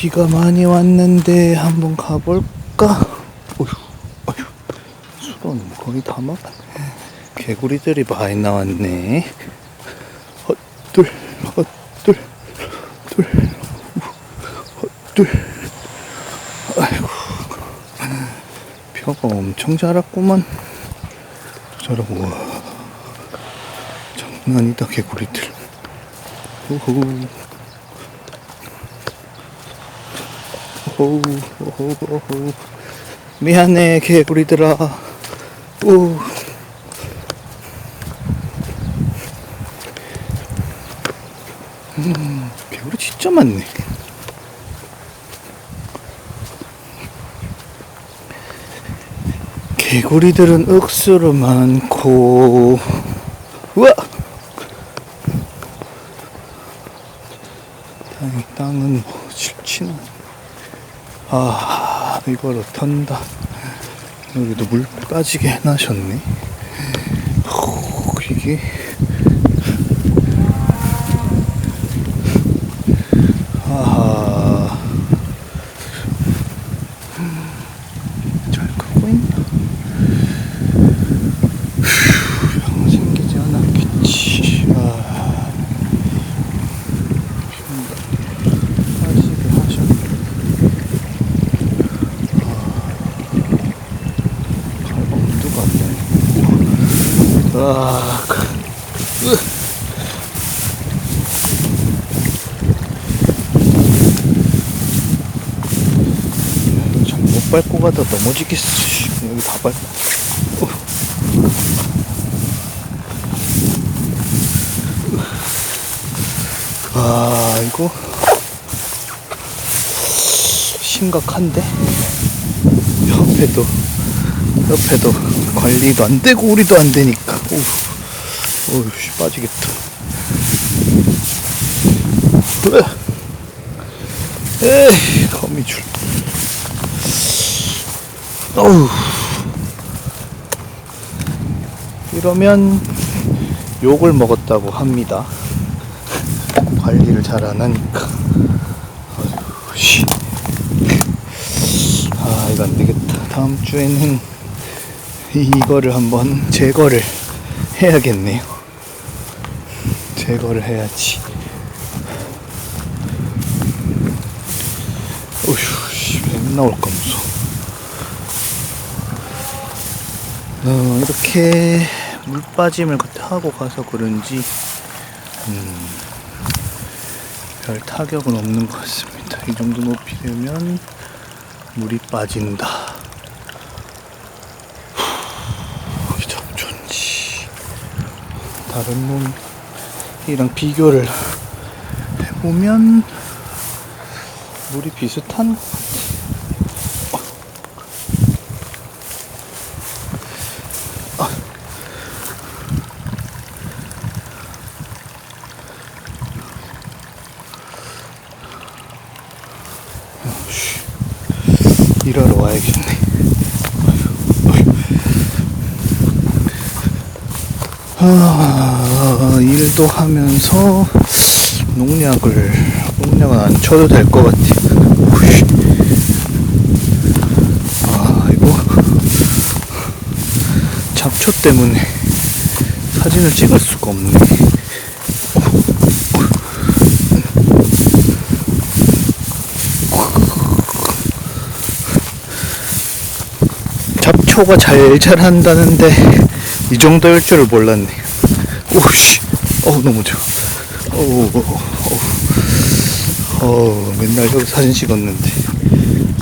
비가 많이 왔는데 한번 가볼까? 어휴, 어휴, 뭐 거의 다 막았네. 개구리들이 많이 나왔네. 헛둘, 헛둘, 둘, 헛둘. 아이고, 벼가 엄청 자랐구만. 저러고, 와. 장난이다, 개구리들. 우후. 오호, 오호, 오호. 미안해, 개구리들아. 오. 음, 개구리 진짜 많네. 개구리들은 억수로 많고, 우와! 땅, 땅은 뭐, 실치나. 아, 이걸 어턴다. 여기도 물 빠지게 해놔셨네. 오, 이게. 아하. 잘 크고 있나? 휴, 병 생기지 않았겠지. 아. 피운다. 빠지게 하셨네. 엄두가 안 나네. 아, 그, 으. 잘못 밟고 가다 넘어지겠어. 씨. 여기 다 밟고. 어. 아, 이거 심각한데? 옆에도 옆에도 관리도 안 되고 우리도 안 되니까 어우 씨 빠지겠다 으. 에이 거미줄 어우 이러면 욕을 먹었다고 합니다 관리를 잘 안 하니까 아, 이거 안 되겠다. 다음 주에는 이거를 한번 제거를 해야겠네요. 제거를 해야지. 어휴, 씨, 뱀 나올까 무서워. 어, 이렇게 물 빠짐을 하고 가서 그런지, 음, 별 타격은 없는 것 같습니다. 이 정도 높이 되면 물이 빠진다. 다른 놈이랑 비교를 해보면 물이 비슷한 것 같아. 어. 아. 씨. 일하러 와야겠네. 아, 일도 하면서 농약을 농약은 안 쳐도 될 것 같아. 아 이거 잡초 때문에 사진을 찍을 수가 없네. 잡 초가 잘 자란다는데 이 정도일 줄을 몰랐네. 오씨, 어 너무 좋아. 어, 어, 어, 맨날 여기 사진 찍었는데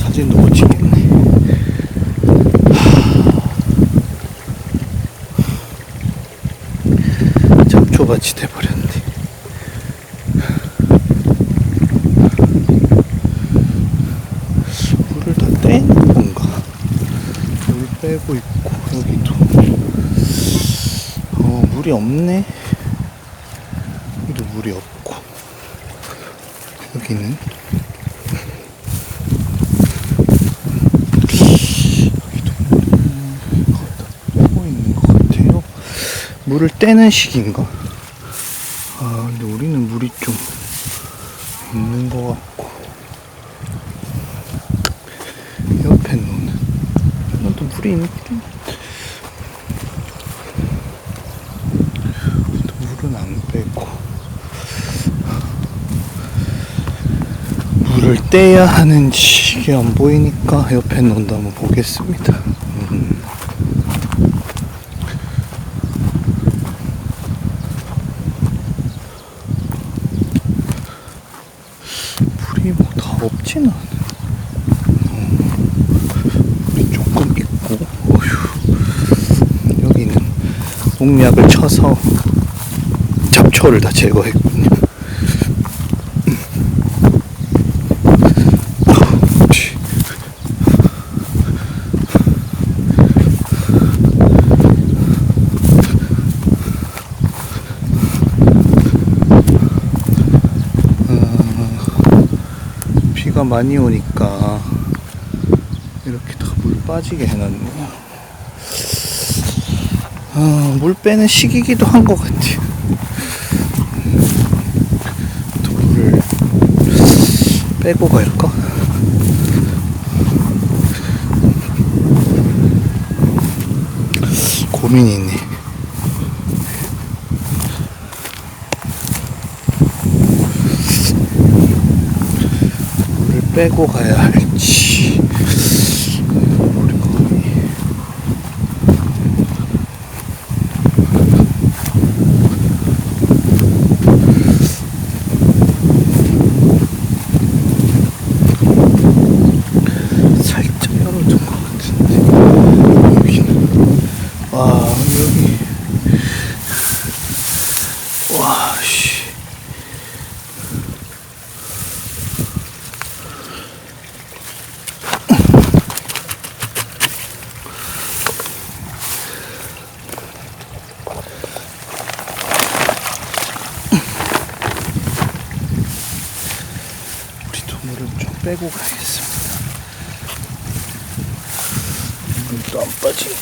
사진도 못 찍겠네. 하, 잡초밭이 돼버렸 물이 없네. 여기도 물이 없고. 여기는. 여기도 있는 것 같아요. 물을 떼는 식인가? 아, 근데 우리는 물이 좀 있는 것 같고. 옆에 노는. 나도 아, 물이 있는 것 같아. 물을 떼야 하는지 이게 안 보이니까 옆에 놓는다 한번 보겠습니다. 음. 불이 뭐 다 없지는 않아. 물이 조금 있고. 여기는 농약을 쳐서 잡초를 다 제거했군 비가 많이 오니까 이렇게 다 물 빠지게 해놨네요. 아, 물 빼는 시기기도 한 것 같아요. 또 물을 빼고 갈까? 고민이 있네. 물을 빼고 가야 할지. 살짝 열어둔 것 같은데 와 여기 와씨 우리 도 물을 좀 빼고 가야겠습니다. 물도 안 빠지.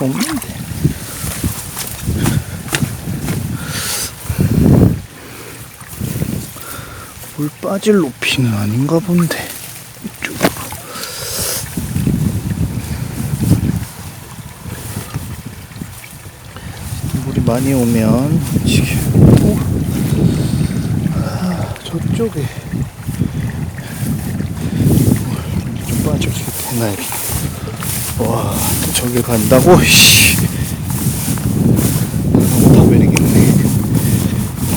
없는데. 물 빠질 높이는 아닌가 본데. 이쪽으로. 물이 많이 오면 지금 오. 아, 저쪽에 좀 되나야겠다. 와, 저길 간다고? 씨. 너무 다 베리겠네.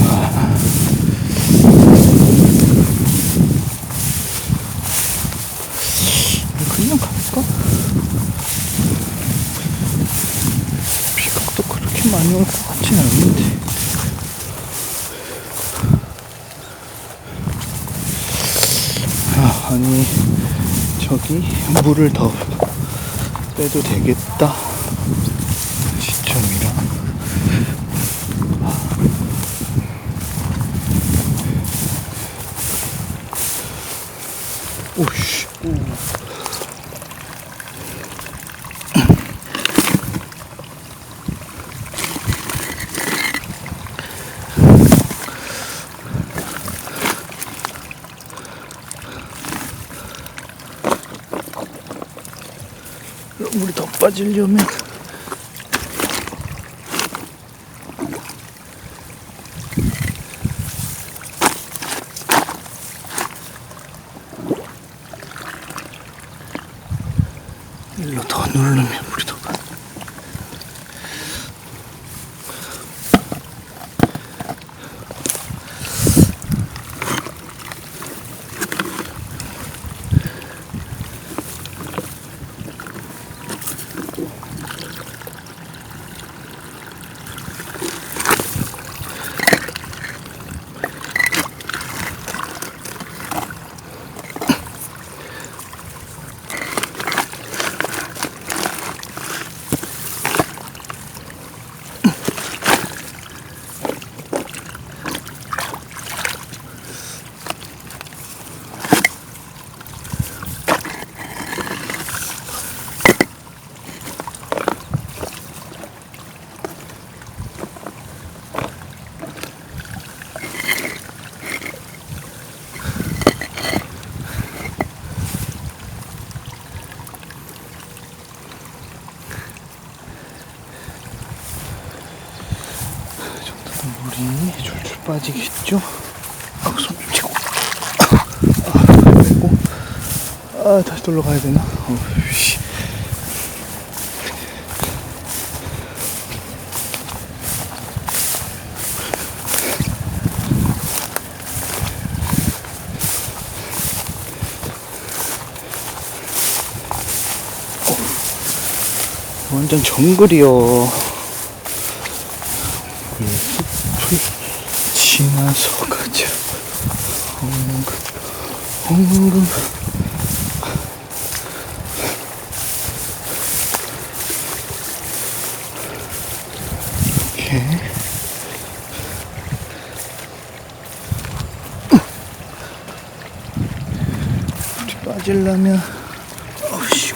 와. 그냥 갈까? 비가 또 그렇게 많이 올 것 같진 않는데. 아, 아니, 저기 물을 더 빼도 되겠다. 시점이라. 오씨. 오. 물이 더 빠지려면 빠지겠죠? 아, 손 치고. 아, 빼고. 아, 다시 돌러 가야 되나? 어, 씨. 완전 정글이요. 이 숲을 지나서 가자. 엉금, 엉금. 이렇게. 어디 빠질라면, 어우씨.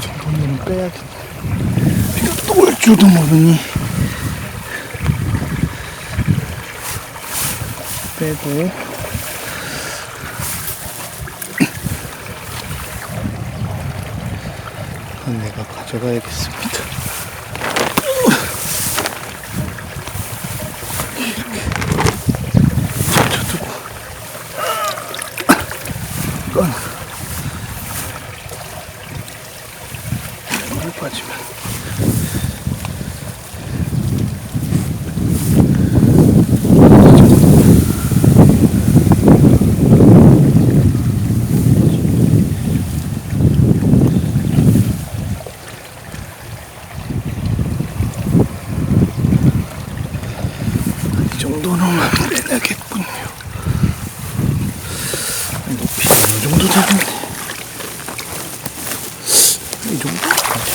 정도는 빼야겠네. 비가 또 올 줄도 모르니. 빼고. 이건 내가 가져가야겠습니다. 이렇게 젖혀두고. 꺼 물 빠지면 이 정도는 빼내겠군요. 높이 어느 정도 되겠네. 이 정도?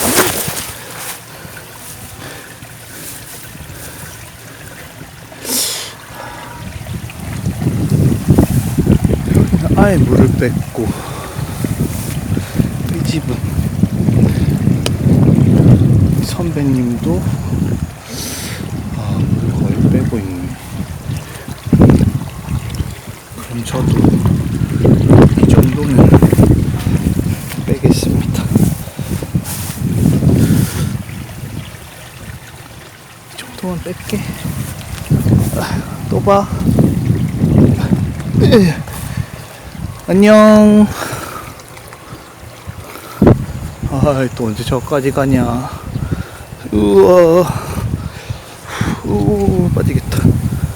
아예 물을 뺐고 이 집은 선배님도 아, 물을 거의 빼고 있네 그럼 저도 이 정도는 빼겠습니다 이 정도만 뺄게. 아, 또봐. 안녕. 아, 또 언제 저까지 가냐. 우와. 우 빠지겠다